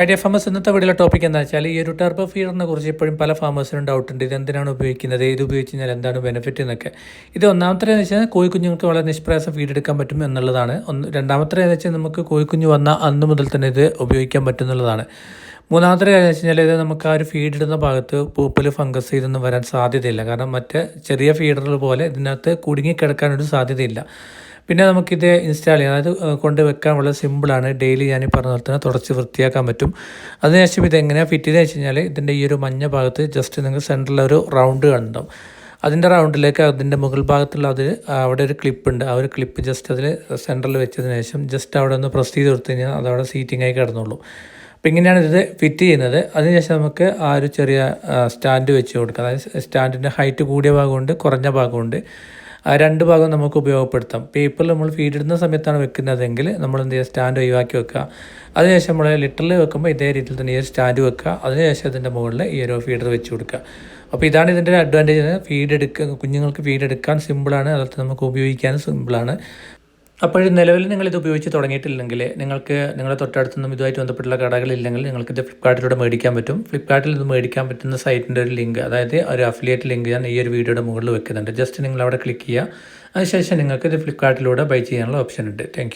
Idea farmers ഇന്നത്തെ video topic എന്താ വെച്ചാൽ ഈ ഒരു ടർബോ ഫീഡറിനെ കുറിച്ച് ഇപ്പോഴും പല ഫാമേഴ്സിനും ഡൗട്ട് ഉണ്ട്. ഇത് എന്തിനാണ് ഉപയോഗിക്കുന്നത്? ഇത് ഉപയോഗിച്ച് കഴിഞ്ഞാൽ എന്താണ് ബെനിഫിറ്റ് എന്നൊക്കെ. ഇത് ഒന്നാമത്തെ എന്ന് വെച്ചാൽ കോഴി കുഞ്ഞുങ്ങൾക്ക് വളരെ നിഷ്പ്രയാസം ഫീഡ് എടുക്കാൻ പറ്റും എന്നുള്ളതാണ്. ഒന്ന് രണ്ടാമത്തെ എന്ന് വെച്ചാൽ നമുക്ക് കോഴി കോഴിക്കുഞ്ഞ് വന്ന അന്ന് മുതൽ തന്നെ ഇത് ഉപയോഗിക്കാൻ പറ്റുന്നുള്ളതാണ് മൂന്നാമത്തെ കാര്യം വെച്ച് കഴിഞ്ഞാൽ ഇത് നമുക്ക് ആ ഒരു ഫീഡ് ഇടുന്ന ഭാഗത്ത് പൂപ്പൽ ഫംഗസ് ഇതൊന്നും വരാൻ സാധ്യതയില്ല. കാരണം മറ്റ് ചെറിയ ഫീഡറുകൾ പോലെ ഇതിനകത്ത് കുടുങ്ങി കിടക്കാനൊരു സാധ്യതയില്ല. പിന്നെ നമുക്കിത് ഇൻസ്റ്റാൾ ചെയ്യാം. അതായത് കൊണ്ട് വെക്കാൻ വളരെ സിമ്പിളാണ് ഡെയിലി ഞാൻ ഈ പറഞ്ഞ പോലെ തന്നെ തുടച്ച് വൃത്തിയാക്കാൻ പറ്റും. അതിനുശേഷം ഇത് എങ്ങനെയാണ് ഫിറ്റ് ചെയ്തെന്ന് വെച്ച് കഴിഞ്ഞാൽ ഇതിന്റെ ഈ ഒരു മഞ്ഞ ഭാഗത്ത് ജസ്റ്റ് നിങ്ങൾക്ക് സെന്ററിൽ ഒരു റൗണ്ട് കണ്ടുണ്ടാവും. അതിന്റെ റൗണ്ടിലേക്ക് അതിന്റെ മുകൾ ഭാഗത്തുള്ള അതിൽ അവിടെ ഒരു ക്ലിപ്പ് ഉണ്ട്. ആ ഒരു ക്ലിപ്പ് ജസ്റ്റ് അതിൽ സെന്ററിൽ വെച്ചതിന് ശേഷം ജസ്റ്റ് അവിടെ ഒന്ന് പ്രസ് ചെയ്ത് കൊടുത്തു കഴിഞ്ഞാൽ അതവിടെ സീറ്റിംഗ് ആയി കിടന്നുള്ളൂ അപ്പോൾ ഇങ്ങനെയാണ് ഇത് ഫിറ്റ് ചെയ്യുന്നത്. അതിനുശേഷം നമുക്ക് ആ ഒരു ചെറിയ സ്റ്റാൻഡ് വെച്ച് കൊടുക്കാം. അതായത് സ്റ്റാൻഡിന്റെ ഹൈറ്റ് കൂടിയ ഭാഗമുണ്ട് കുറഞ്ഞ ഭാഗമുണ്ട്. രണ്ട് ഭാഗം നമുക്ക് ഉപയോഗപ്പെടുത്താം. പേപ്പറിൽ നമ്മൾ ഫീഡ് ഇടുന്ന സമയത്താണ് വെക്കുന്നതെങ്കിൽ നമ്മൾ എന്ത് ചെയ്യുക? സ്റ്റാൻഡ് ഒഴിവാക്കി വെക്കുക. അതിനുശേഷം നമ്മൾ ലിറ്ററിൽ വെക്കുമ്പോൾ ഇതേ രീതിയിൽ തന്നെ ഈ ഒരു സ്റ്റാൻഡ് വെക്കുക. അതിനുശേഷം അതിന്റെ മുകളിൽ ഈ ഒരു ഫീഡർ വെച്ച് കൊടുക്കുക. അപ്പോൾ ഇതാണ് ഇതിന്റെ ഒരു അഡ്വാന്റേജ് ഫീഡ് എടുക്കുക കുഞ്ഞുങ്ങൾക്ക് ഫീഡ് എടുക്കാൻ സിമ്പിളാണ് അതുപോലെ നമുക്ക് ഉപയോഗിക്കാനും സിമ്പിളാണ് അപ്പോൾ നിലവിൽ നിങ്ങൾ ഇത് ഉപയോഗിച്ച് തുടങ്ങിയിട്ടില്ലെങ്കിൽ നിങ്ങൾക്ക് നിങ്ങളുടെ തൊട്ടടുത്തൊന്നും ഇതുമായിട്ട് ബന്ധപ്പെട്ടുള്ള കടകളില്ലെങ്കിൽ നിങ്ങൾക്ക് ഇത് ഫ്ലിപ്കാർട്ടിലൂടെ മേടിക്കാൻ പറ്റും. ഫ്ലിപ്കാർട്ടിൽ ഇത് മേടിക്കാൻ പറ്റുന്ന സൈറ്റിന്റെ ഒരു ലിങ്ക് അതായത് ഒരു അഫിലിയേറ്റ് ലിങ്ക് ഞാൻ ഈ ഒരു വീഡിയോയുടെ മുകളിൽ വെക്കുന്നുണ്ട്. ജസ്റ്റ് നിങ്ങൾ അവിടെ ക്ലിക്ക് ചെയ്യുക. അതിനുശേഷം നിങ്ങൾക്ക് ഇത് ഫ്ലിപ്കാർട്ടിലൂടെ ബൈ ചെയ്യാനുള്ള ഓപ്ഷൻ ഉണ്ട് താങ്ക്